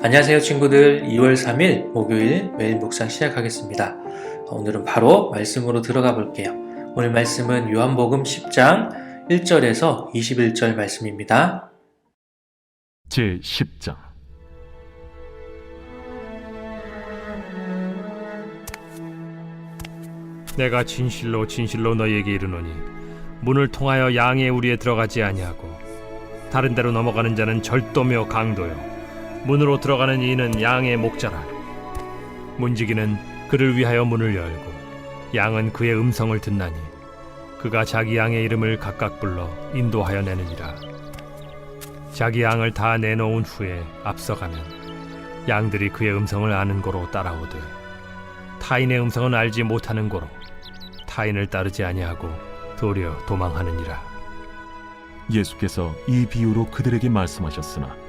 안녕하세요 친구들 2월 3일 목요일 매일 묵상 시작하겠습니다. 오늘은 바로 말씀으로 들어가 볼게요. 오늘 말씀은 요한복음 10장 1절에서 21절 말씀입니다. 제 10장 내가 진실로 진실로 너희에게 이르노니 문을 통하여 양의 우리에 들어가지 아니하고 다른 데로 넘어가는 자는 절도며 강도요 문으로 들어가는 이는 양의 목자라. 문지기는 그를 위하여 문을 열고 양은 그의 음성을 듣나니 그가 자기 양의 이름을 각각 불러 인도하여 내느니라. 자기 양을 다 내놓은 후에 앞서가면 양들이 그의 음성을 아는 고로 따라오되 타인의 음성은 알지 못하는 고로 타인을 따르지 아니하고 도리어 도망하느니라. 예수께서 이 비유로 그들에게 말씀하셨으나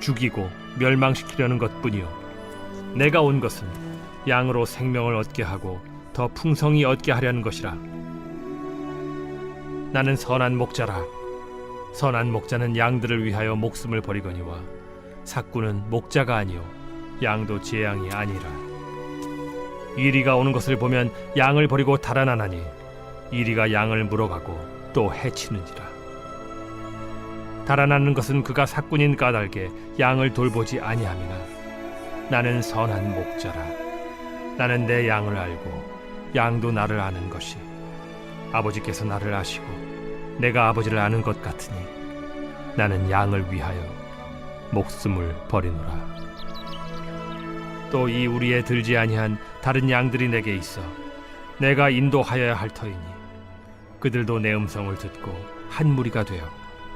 죽이고 멸망시키려는 것뿐이요. 내가 온 것은 양으로 생명을 얻게 하고 더 풍성히 얻게 하려는 것이라. 나는 선한 목자라. 선한 목자는 양들을 위하여 목숨을 버리거니와 사꾼은 목자가 아니요 양도 제 양이 아니라. 이리가 오는 것을 보면 양을 버리고 달아나나니 이리가 양을 물어가고 또 해치는지라 달아나는 것은 그가 사꾼인 까닭에 양을 돌보지 아니함이나. 나는 선한 목자라. 나는 내 양을 알고 양도 나를 아는 것이. 아버지께서 나를 아시고 내가 아버지를 아는 것 같으니 나는 양을 위하여 목숨을 버리노라. 또 이 우리에 들지 아니한 다른 양들이 내게 있어 내가 인도하여야 할 터이니 그들도 내 음성을 듣고 한 무리가 되어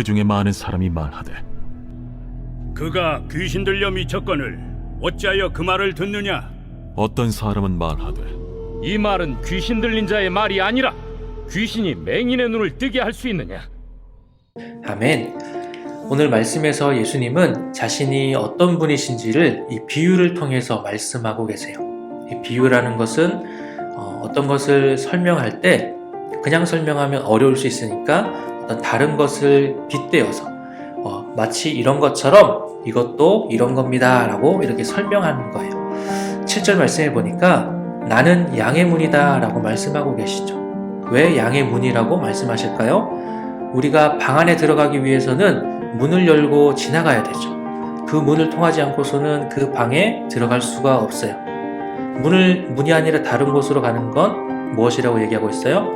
그 중에 많은 사람이 말하되 그가 귀신 들려 미쳤거늘 어찌하여 그 말을 듣느냐? 어떤 사람은 말하되 이 말은 귀신 들린 자의 말이 아니라 귀신이 맹인의 눈을 뜨게 할 수 있느냐? 아멘. 오늘 말씀에서 예수님은 자신이 어떤 분이신지를 이 비유를 통해서 말씀하고 계세요. 이 비유라는 것은 어, 어떤 것을 설명할 때 그냥 설명하면 어려울 수 있으니까 어떤 다른 것을 빗대어서 어, 마치 이런 것처럼 이것도 이런 겁니다 라고 이렇게 설명하는 거예요. 7절 말씀해 보니까 나는 양의 문이다 라고 말씀하고 계시죠. 왜 양의 문이라고 말씀하실까요? 우리가 방 안에 들어가기 위해서는 문을 열고 지나가야 되죠. 그 문을 통하지 않고서는 그 방에 들어갈 수가 없어요. 문을 문이 아니라 다른 곳으로 가는 건 무엇이라고 얘기하고 있어요?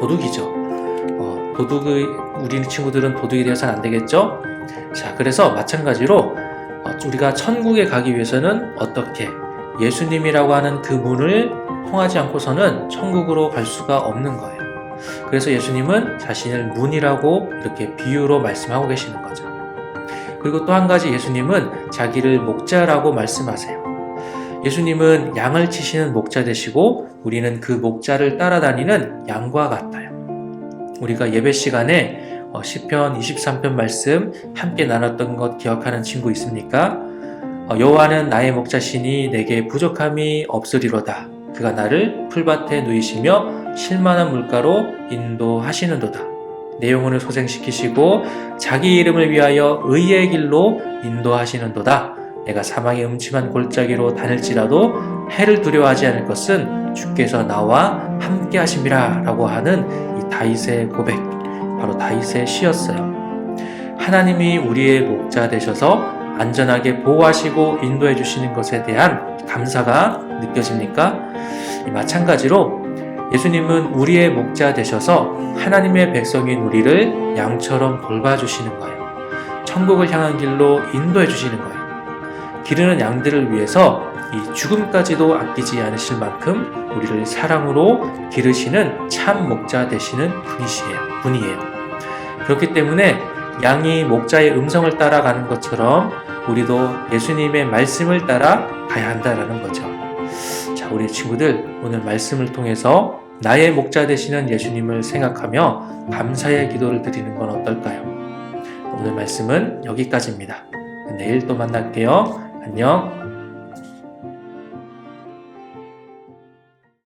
도둑이죠. 어, 도둑의 우리 친구들은 도둑이 되어서는 안 되겠죠? 자, 그래서 마찬가지로 어, 우리가 천국에 가기 위해서는 어떻게 예수님이라고 하는 그 문을 통하지 않고서는 천국으로 갈 수가 없는 거예요. 그래서 예수님은 자신을 문이라고 이렇게 비유로 말씀하고 계시는 거죠. 그리고 또 한 가지 예수님은 자기를 목자라고 말씀하세요. 예수님은 양을 치시는 목자 되시고 우리는 그 목자를 따라다니는 양과 같아요. 우리가 예배 시간에 어, 시편 23편 말씀 함께 나눴던 것 기억하는 친구 있습니까? 어, 여호와는 나의 목자시니 내게 부족함이 없으리로다. 그가 나를 풀밭에 누이시며 실만한 물가로 인도하시는도다. 내 영혼을 소생시키시고 자기 이름을 위하여 의의 길로 인도하시는도다. 내가 사망의 음침한 골짜기로 다닐지라도 해를 두려워하지 않을 것은 주께서 나와 함께 하심이라 라고 하는 이 다윗의 고백 바로 다윗의 시였어요. 하나님이 우리의 목자 되셔서 안전하게 보호하시고 인도해 주시는 것에 대한 감사가 느껴집니까? 이 마찬가지로 예수님은 우리의 목자 되셔서 하나님의 백성인 우리를 양처럼 돌봐주시는 거예요. 천국을 향한 길로 인도해 주시는 거예요. 기르는 양들을 위해서 이 죽음까지도 아끼지 않으실 만큼 우리를 사랑으로 기르시는 참 목자 되시는 분이시에요. 분이에요. 그렇기 때문에 양이 목자의 음성을 따라가는 것처럼 우리도 예수님의 말씀을 따라 가야 한다라는 거죠. 자, 우리 친구들 오늘 말씀을 통해서 나의 목자 되시는 예수님을 생각하며 감사의 기도를 드리는 건 어떨까요? 오늘 말씀은 여기까지입니다. 내일 또 만날게요. 안녕.